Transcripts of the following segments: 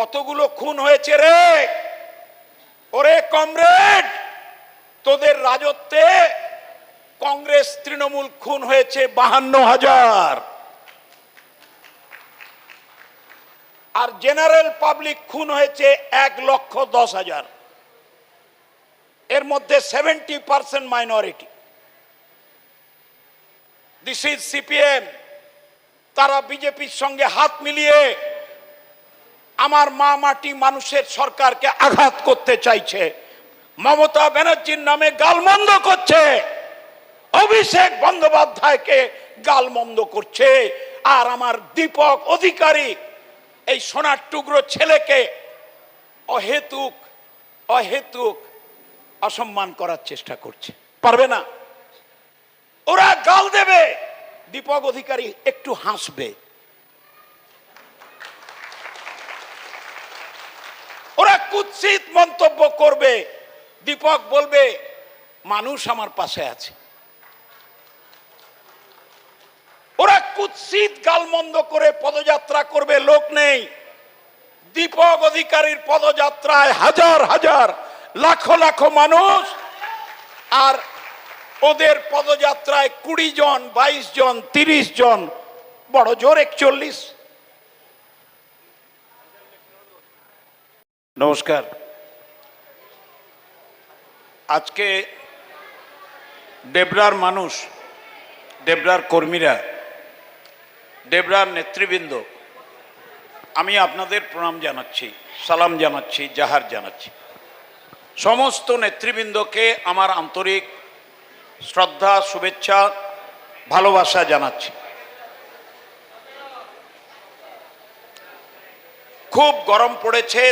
কতগুলো খুন হয়েছে রে? ওরে কমরেড, তোদের রাজত্বে কংগ্রেস তৃণমূল খুন হয়েছে বাহান্ন হাজার। আর জেনারেল পাবলিক খুন হয়েছে এক লক্ষ দশ হাজার। এর মধ্যে seventy percent minority. This is CPM তারা বিজেপির সঙ্গে হাত মিলিয়ে আমার মা মাটি মানুষের সরকারকে আঘাত করতে চাইছে। মমতা ব্যানার্জির নামে গালমন্দ করছে। অভিষেক বন্দ্যোপাধ্যায়কে গালমন্দ করছে। আর আমার দীপক অধিকারী, এই সোনার টুকরো ছেলেকে অহেতুক অহেতুক অসম্মান করার চেষ্টা করছে। পারবে না? ওরা গাল দেবে। দীপক অধিকারী একটু হাসবে ওরা কুৎসিত মন্তব্য করবে। দীপক বলবে, মানুষ আমার পাশে আছে। ওরা কুৎসিত গালমন্দ করে পদযাত্রা করবে, লোক নেই। দীপক অধিকারীর পদযাত্রায় হাজার হাজার, লাখো লাখো মানুষ। আর ওদের পদযাত্রায় কুড়ি জন, বাইশ জন, তিরিশ জন, বড় জোর একচল্লিশ। নমস্কার। আজকে ডেবরার মানুষ ডেবরার কর্মীরা ডেবরার নেতৃবৃন্দ, আমি আপনাদের প্রণাম জানাচ্ছি, সালাম জানাচ্ছি, জাহার জানাচ্ছি। সমস্ত নেতৃবৃন্দকে আমার আন্তরিক শ্রদ্ধা, শুভেচ্ছা, ভালোবাসা জানাচ্ছি। খুব গরম পড়েছে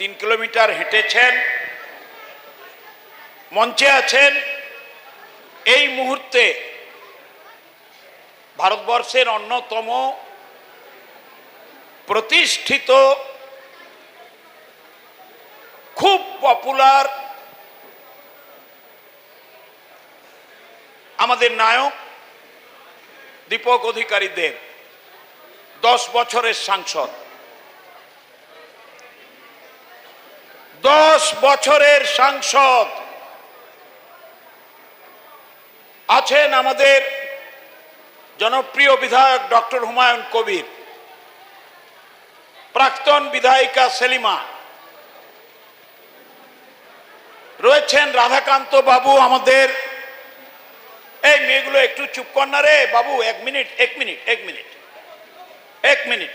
তিন কিলোমিটার হেঁটেছেন, মঞ্চে আছেন। এই মুহূর্তে ভারতবর্ষের অন্যতম প্রতিষ্ঠিত, খুব পপুলার আমাদের নায়ক দীপক অধিকারী দেব দশ বছরের সাংসদ। দশ বছরের সাংসদ। আছেন আমাদের জনপ্রিয় বিধায়ক ডক্টর হুমায়ুন কবির, প্রাক্তন বিধায়িকা সেলিমা, রয়েছেন রাধাকান্ত বাবু আমাদের। এই মেয়েগুলো একটু চুপ কর না রে বাবু, এক মিনিট এক মিনিট এক মিনিট এক মিনিট।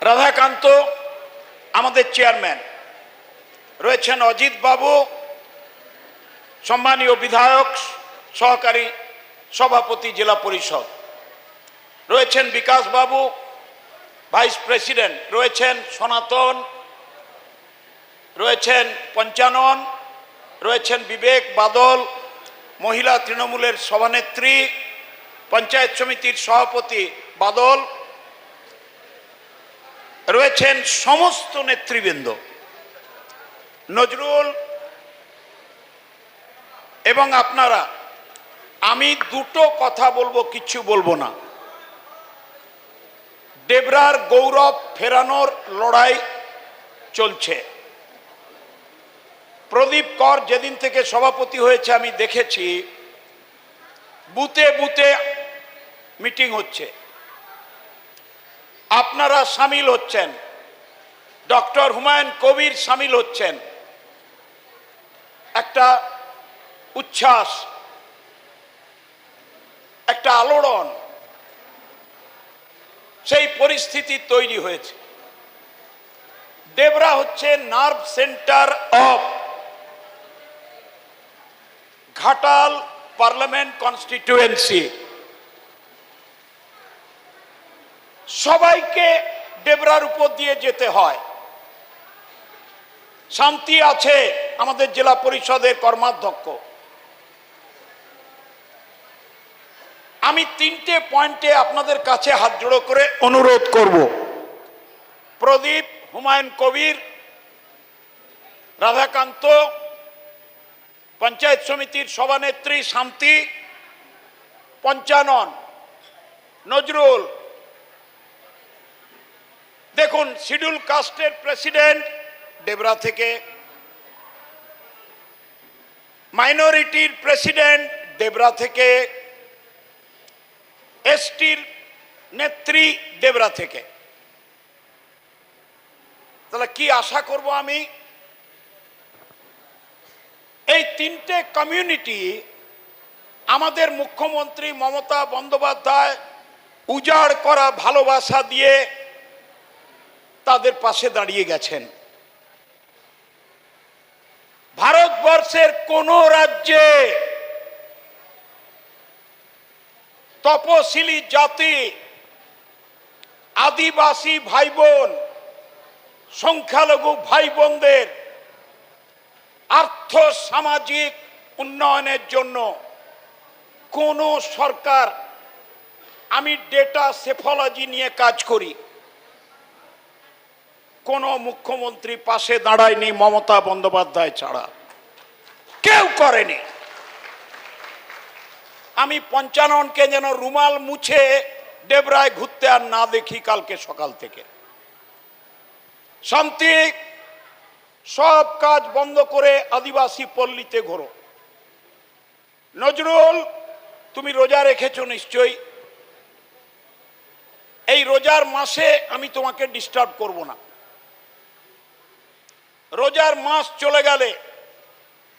রাধাকান্ত আমাদের চেয়ারম্যান। রয়েছেন অজিত বাবু, সম্মানীয় বিধায়ক, সহকারী সভাপতি, জেলা পরিষদ। রয়েছেন বিকাশ বাবু, ভাইস প্রেসিডেন্ট। রয়েছেন সনাতন, রয়েছেন পঞ্চানন, রয়েছেন বিবেক বাদল, মহিলা তৃণমূলের সভানেত্রী, পঞ্চায়েত সমিতির সভাপতি বাদল রয়েছেন সমস্ত নেতৃবৃন্দ। নজরুল এবং আপনারা, আমি দুটো কথা বলব, কিছু বলব না। ডেবরার গৌরব ফেরানোর লড়াই চলছে। প্রদীপ কর যেদিন থেকে সভাপতি হয়েছে, আমি দেখেছি বুতে বুতে মিটিং হচ্ছে। আপনারা সামিল হচ্ছেন। ডক্টর হুমায়ুন কবির সামিল হচ্ছেন। একটা উচ্ছ্বাস, একটা আলোড়ন, সেই পরিস্থিতি তৈরি হয়েছে। দেবরা হচ্ছে nerve centre of Ghatal parliament constituency সবাইকে ডেবরার উপর দিয়ে যেতে হয়। শান্তি আছে আমাদের জেলা পরিষদের কর্মাধ্যক্ষ। আমি তিনটে পয়েন্টে আপনাদের কাছে হাত জোড়ো করে অনুরোধ করব। প্রদীপ, হুমায়ুন কবির, রাধাকান্ত, পঞ্চায়েত সমিতির সভানেত্রী শান্তি, পঞ্চানন, নজরুল দেখুন, শিডিউল কাস্টের প্রেসিডেন্ট ডেবরা থেকে মাইনরিটির প্রেসিডেন্ট ডেবরা থেকে, এসটির নেত্রী ডেবরা থেকে। তাহলে কি আশা করব আমি? এই তিনটে কমিউনিটি আমাদের মুখ্যমন্ত্রী মমতা বন্দ্যোপাধ্যায় উজাড় করা ভালোবাসা দিয়ে তাদের পাশে দাঁড়িয়ে গেছেন। ভারতবর্ষের কোন রাজ্যে তপশিলি জাতি, আদিবাসী ভাই বোন সংখ্যালঘু ভাই বোনদের আর্থ সামাজিক উন্নয়নের জন্য কোন সরকার, আমি ডেটা সেফোলজি নিয়ে কাজ করি। কোন মুখ্যমন্ত্রী পাশে দাঁড়ায়নি মমতা বন্দ্যোপাধ্যায় ছাড়া। কেউ করেনি। আমি পঞ্চাননকে যেন রুমাল মুছে ডেবরায় ঘুরতে আর না দেখি কালকে সকাল থেকে। শান্তি, সব কাজ বন্ধ করে আদিবাসী পল্লীতে ঘোরো। নজরুল, তুমি রোজা রেখেছো নিশ্চয়ই। এই রোজার মাসে আমি তোমাকে ডিস্টার্ব করব না। রোজার মাস চলে গেলে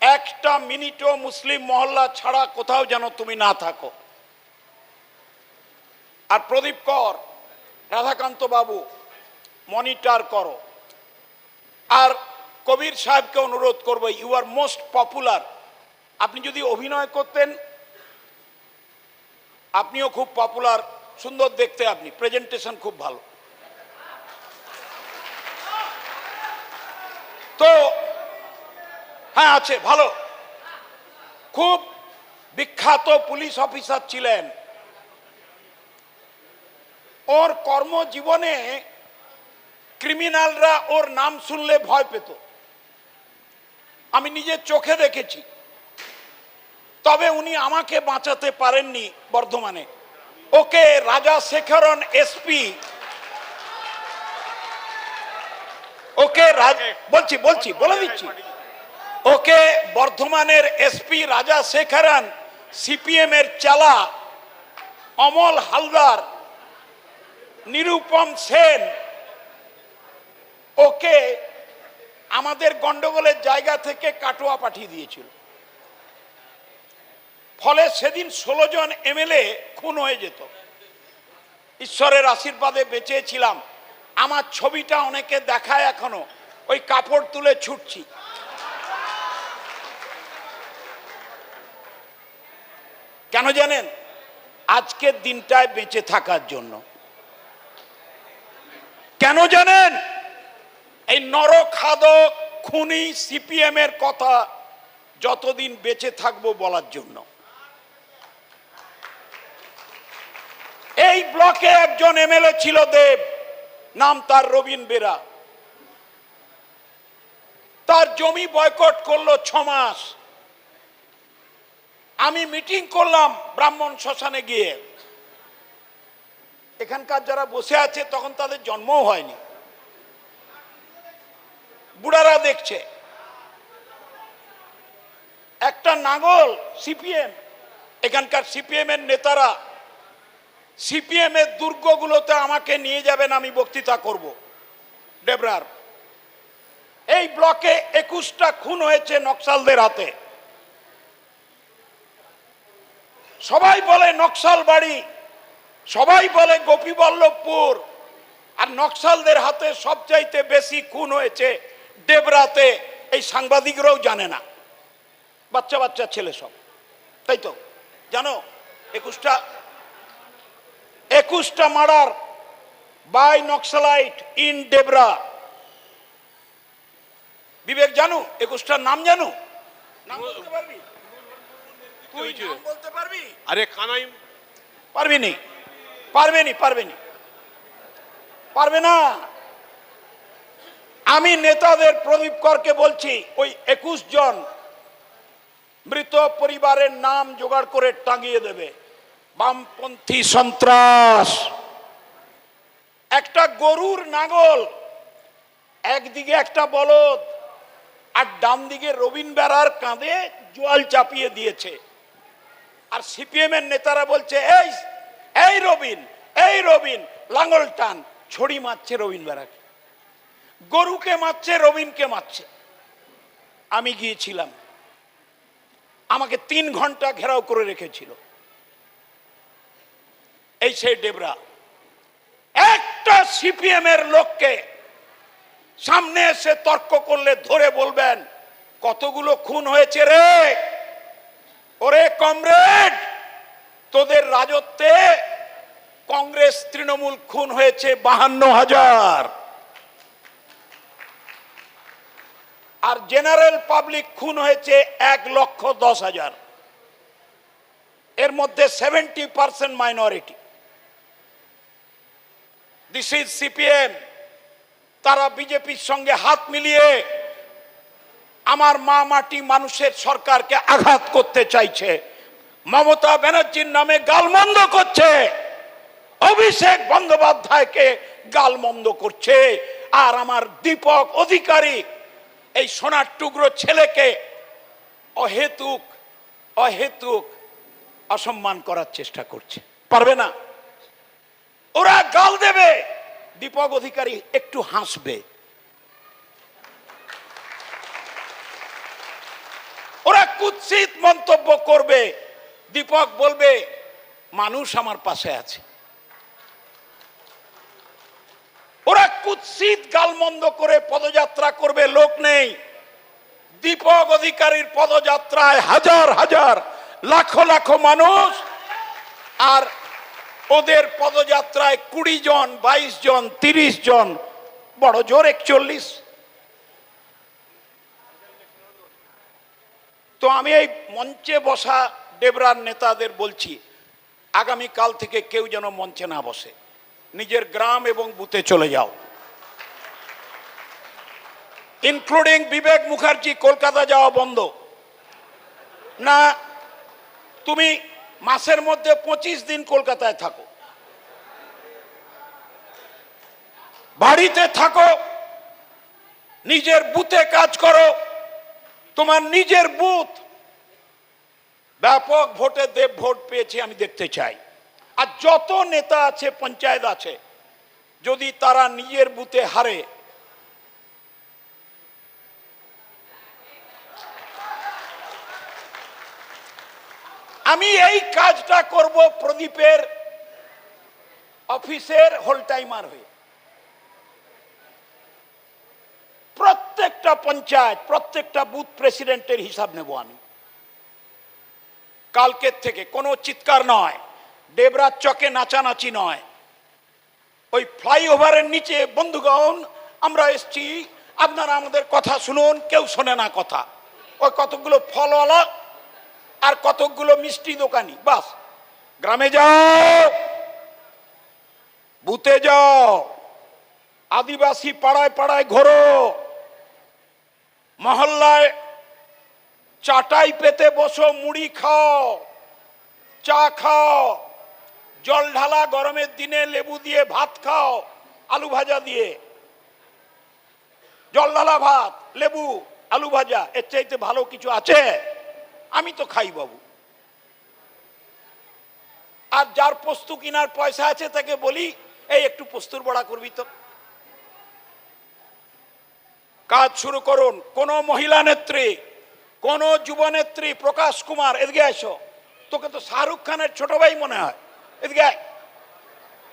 একটা মিনিটও মুসলিম মহল্লা ছাড়া কোথাও যেন তুমি না থাকো। আর প্রদীপ কর, রাধাকান্ত বাবু, মনিটর করো। আর কবির সাহেবকে অনুরোধ করব ইউ আর মোস্ট পপুলার আপনি যদি অভিনয় করতেন, আপনিও খুব পপুলার সুন্দর দেখতে আপনি প্রেজেন্টেশন খুব ভালো। তো হ্যাঁ আছে, ভালো। খুব বিখ্যাত পুলিশ অফিসার ছিলেন। ওর কর্মজীবনে ক্রিমিনালরা ওর নাম শুনলে ভয় পেত। আমি নিজের চোখে দেখেছি। তবে উনি আমাকে বাঁচাতে পারেননি বর্ধমানে। ওকে রাজা শেখরন, এসপি ওকে রাজ- বলছি বলছি, বলে দিচ্ছি। ওকে বর্ধমানের এসপি রাজা শেখরন, সিপিএম এর চালা অমল হালদার, নিরুপম সেন, ওকে আমাদের গন্ডগোলের জায়গা থেকে কাটোয়া পাঠিয়ে দিয়েছিল। ফলে সেদিন ষোলো জন এমএলএ খুন হয়ে যেত। ঈশ্বরের আশীর্বাদে বেঁচেছিলাম আমার ছবিটা অনেকে দেখায় এখনও। ওই কাপড় তুলে ছুটছি। কেন জানেন? আজকের দিনটায় বেঁচে থাকার জন্য। কেন জানেন? এই নরখাদক খুনি সিপিএম এর কথা যতদিন বেঁচে থাকব বলার জন্য। এই ব্লকে একজন এমএলএ ছিল দেব। নাম তার রবিন বেরা। তার জমি বয়কট করল ছ মাস। আমি মিটিং করলাম ব্রাহ্মণ শ্মশানে গিয়ে। এখানকার যারা বসে আছে, তখন তাদের জন্মও হয়নি। বুড়ারা দেখছে। একটা নাঙ্গল সিপিএম। এখানকার সিপিএম এর নেতারা সিপিএম এর দুর্গগুলোতে আমাকে নিয়ে যাবেন, আমি বক্তৃতা করব। ডেবরার, এই ব্লকে একুশটা খুন হয়েছে নকশালদের হাতে। সবাই বলে নকশাল বাড়ি সবাই বলে গোপীবল্লভপুর, আর নকশালদের হাতে সবচাইতে বেশি খুন হয়েছে ডেবরাতে, এই সাংবাদিকরাও জানে না। বাচ্চা বাচ্চা ছেলে সব। তাই তো? জানো, একুশটা একুশটা murder by Naxalite in Debra. Bibek জানু? একুশটার নাম জানু? নাম বলতে পারবি? তুই নাম বলতে পারবি? আরে কানাই পারবি নি? পারবে নি পারবে নি? পারবে না? আমি নেতাদের প্রদীপ করকে বলছি ওই একুশ জন মৃত পরিবারের নাম জোগাড় করে টাঙিয়ে দেবে। বামপন্থী সন্ত্রাস। একটা গরুর নাঙল, একদিকে একটা বলদ, আর ডান দিকে রবিন বেড়ার কাঁধে জোয়াল চাপিয়ে দিয়েছে। আর সিপিএম এর নেতারা বলছে, এই এই রবিন এই রবিন লাঙ্গল টান, ছড়ি মারছে রবিন বেড়াকে। গরুকে মারছে, রবিনকে মারছে। আমি গিয়েছিলাম। আমাকে তিন ঘণ্টা ঘেরাও করে রেখেছিল। এই সেই ডেবরা একটা সিপিএম এর লোককে সামনে এসে তর্ক করলে ধরে বলবেন, কতগুলো খুন হয়েছে রে? ওরে কমরেড, তোদের রাজত্বে কংগ্রেস তৃণমূল খুন হয়েছে বাহান্ন হাজার। আর জেনারেল পাবলিক খুন হয়েছে এক লক্ষ দশ হাজার। এর মধ্যে seventy percent minority this is CPM তারা বিজেপির সঙ্গে হাত মিলিয়ে আমার মা মাটি মানুষের সরকারকে আঘাত করতে চাইছে। মমতা ব্যানার্জির নামে গালমন্দ করছে। অভিষেক বন্দ্যোপাধ্যায়কে গালমন্দ করছে। আর আমার দীপক অধিকারী, এই সোনার টুকরো ছেলেকে অহেতুক অহেতুক অসম্মান করার চেষ্টা করছে। পারবে না? ওরা গাল দেবে। দীপক অধিকারী একটু হাসবে। ওরা কুৎসিত মন্তব্য করবে। দীপক বলবে, মানুষ আমার পাশে আছে। ওরা কুৎসিত গালমন্দ করে পদযাত্রা করবে, লোক নেই। দীপক অধিকারীর পদযাত্রায় হাজার হাজার, লাখো লাখো মানুষ। আর ওদের পদযাত্রায় কুড়ি জন, বাইশ জন, তিরিশ জন, বড় জোর একচল্লিশ। তো আমি এই মঞ্চে বসা ডেবরার নেতাদের বলছি আগামী কাল থেকে কেউ যেন মঞ্চে না বসে। নিজের গ্রাম এবং বুথে চলে যাও। ইনক্লুডিং বিবেক মুখার্জি, কলকাতা যাওয়া বন্ধ। না, তুমি মাসের মধ্যে পঁচিশ দিন কলকাতায় থাকো। বাড়িতে থাকো, নিজের বুথে কাজ করো, তোমার নিজের বুথ। ব্যাপক ভোটে দেব ভোট পেয়েছে, আমি দেখতে চাই। আর যত নেতা আছে, পঞ্চায়েত আছে, যদি তারা নিজের বুথে হারে আমি এই কাজটা করব প্রদীপের অফিসের হোল টাইমার হয়ে। প্রত্যেকটা পঞ্চায়েত, প্রত্যেকটা বুথ প্রেসিডেন্টের হিসাব নেব আমি। কালকের থেকে, কোনো চিৎকার নয়, দেবরাজ চকে নাচানাচি নয়। ওই ফ্লাইওভারের নিচে, বন্ধুগণ, আমরা এসছি, আপনারা আমাদের কথা শুনুন, কেউ শোনে না কথা। ওই কতগুলো ফলওয়ালা আর কতকগুলো মিষ্টি দোকানি, বাস। গ্রামে যাও বুতে যাও, আদিবাসী পাড়ায় পাড়ায় ঘোরো, মহল্লায় চাটাই পেতে বসো, মুড়ি খাও, চা খাও, জল ঢালা, গরমের দিনে লেবু দিয়ে ভাত খাও, আলু ভাজা দিয়ে। জল ঢালা ভাত, লেবু, আলু ভাজা, এর চাইতে ভালো কিছু আছে? আমি তো খাই বাবু। আর যার পোস্ত কিনার পয়সা আছে তাকে বলি, এই একটু পোস্তুর বড়া করবি তো। কাজ শুরু করুন। কোন মহিলা নেত্রী, কোন যুব নেত্রী, প্রকাশ কুমার, এদিকে আসো তোকে তো শাহরুখ খানের ছোট ভাই মনে হয়। এদিকে।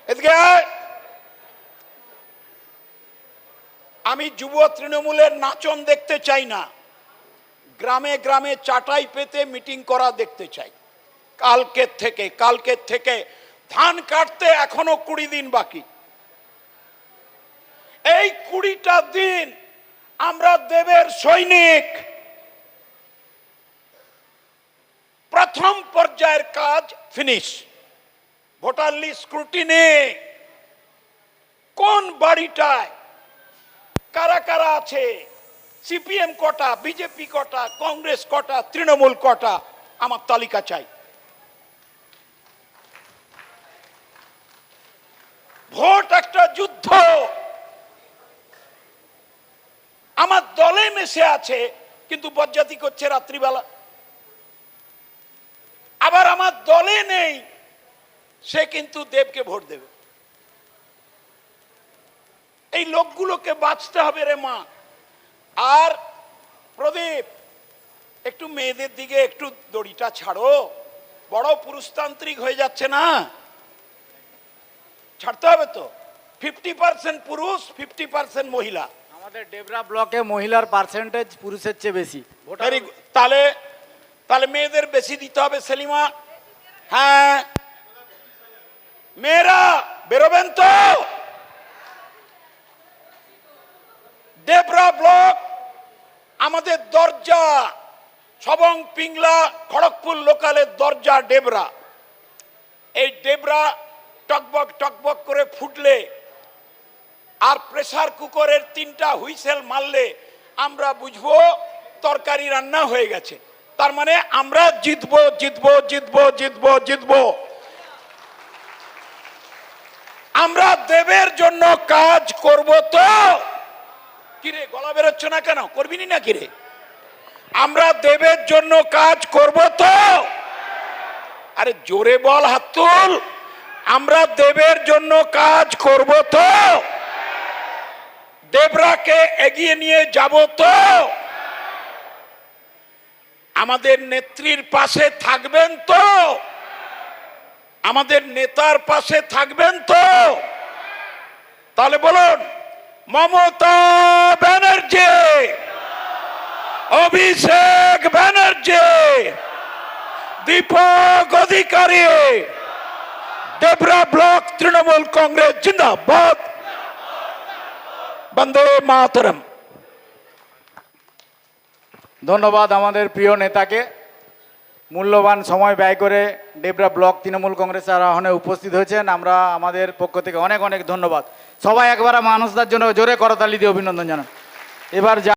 এদিকে। আমি যুব তৃণমূলের নাচন দেখতে চাই না। গ্রামে গ্রামে চাটাই পেতে মিটিং করা দেখতে চাই। কালকের থেকে কালকের থেকে ধান কাটতে এখনও কুড়ি দিন বাকি। এই কুড়িটা দিন আমরা দেবের সৈনিক। প্রথম পর্যায়ের কাজ ফিনিশ। Voter list scrutiny. কোন বাড়িটায় কারা কারা আছে? সিপিএম কটা, বিজেপি কটা, কংগ্রেস কটা, তৃণমূল কটা, আমার তালিকা চাই। ভোট একটা যুদ্ধ। আমার দলে মেশে আছে, কিন্তু বজ্জাতি করছে রাত্রিবেলা। আবার আমার দলে নেই, সে কিন্তু দেবকে ভোট দেবে। এই লোকগুলোকে বাঁচতে হবে রে মা। আর প্রদীপ একটু মেয়েদের দিকে একটু দড়িটা ছাড়ো। বড় পুরুষতান্ত্রিক হয়ে যাচ্ছে না? ছাড়তে হবে তো? ফিফটি পার্সেন্ট পুরুষ ফিফটি পার্সেন্ট মহিলা। আমাদের ডেবরা ব্লকে মহিলার পার্সেন্টেজ পুরুষের চেয়ে বেশি। ভোটার. তাহলে তাহলে মেয়েদের বেশি দিতে হবে সেলিমা? হ্যাঁ। মেয়েরা বেরোবেন তো? ডেবরা ব্লক আমাদের দরজা সবং পিংলা, খড়গপুর লোকালের দরজা, ডেবরা। এই ডেবরা টকবক টকবক করে ফুটলে আর প্রেসার কুকারের তিনটা হুইসেল মারলে আমরা বুঝব তরকারি রান্না হয়ে গেছে। তার মানে আমরা জিতবো জিতবো জিতবো জিতবো জিতবো। আমরা দেবের জন্য কাজ করব তো। কিরে, গলা বেরোচ্ছে না কেন? করবি না কিরে? আমরা দেবের জন্য কাজ করব তো। আরে জোরে বল হাত তুল আমরা দেবের জন্য কাজ করব তো। দেবরাকে এগিয়ে নিয়ে যাব তো। আমাদের নেত্রীর পাশে থাকবেন তো। আমাদের নেতার পাশে থাকবেন তো। তাহলে বলুন, মমতা ব্যানার্জি। অভিষেক ব্যানার্জি। দীপক অধিকারী। দেবরা ব্লক তৃণমূল কংগ্রেস, জিন্দাবাদ। বন্দে মাতরম। ধন্যবাদ আমাদের প্রিয় নেতাকে। মূল্যবান সময় ব্যয় করে ডেবরা ব্লক তৃণমূল কংগ্রেসের আহ্বানে উপস্থিত হয়েছেন। আমরা আমাদের পক্ষ থেকে অনেক অনেক ধন্যবাদ। সবাই একবার মানুষদের জন্য জোরে করতালি দিয়ে অভিনন্দন জানান। এবার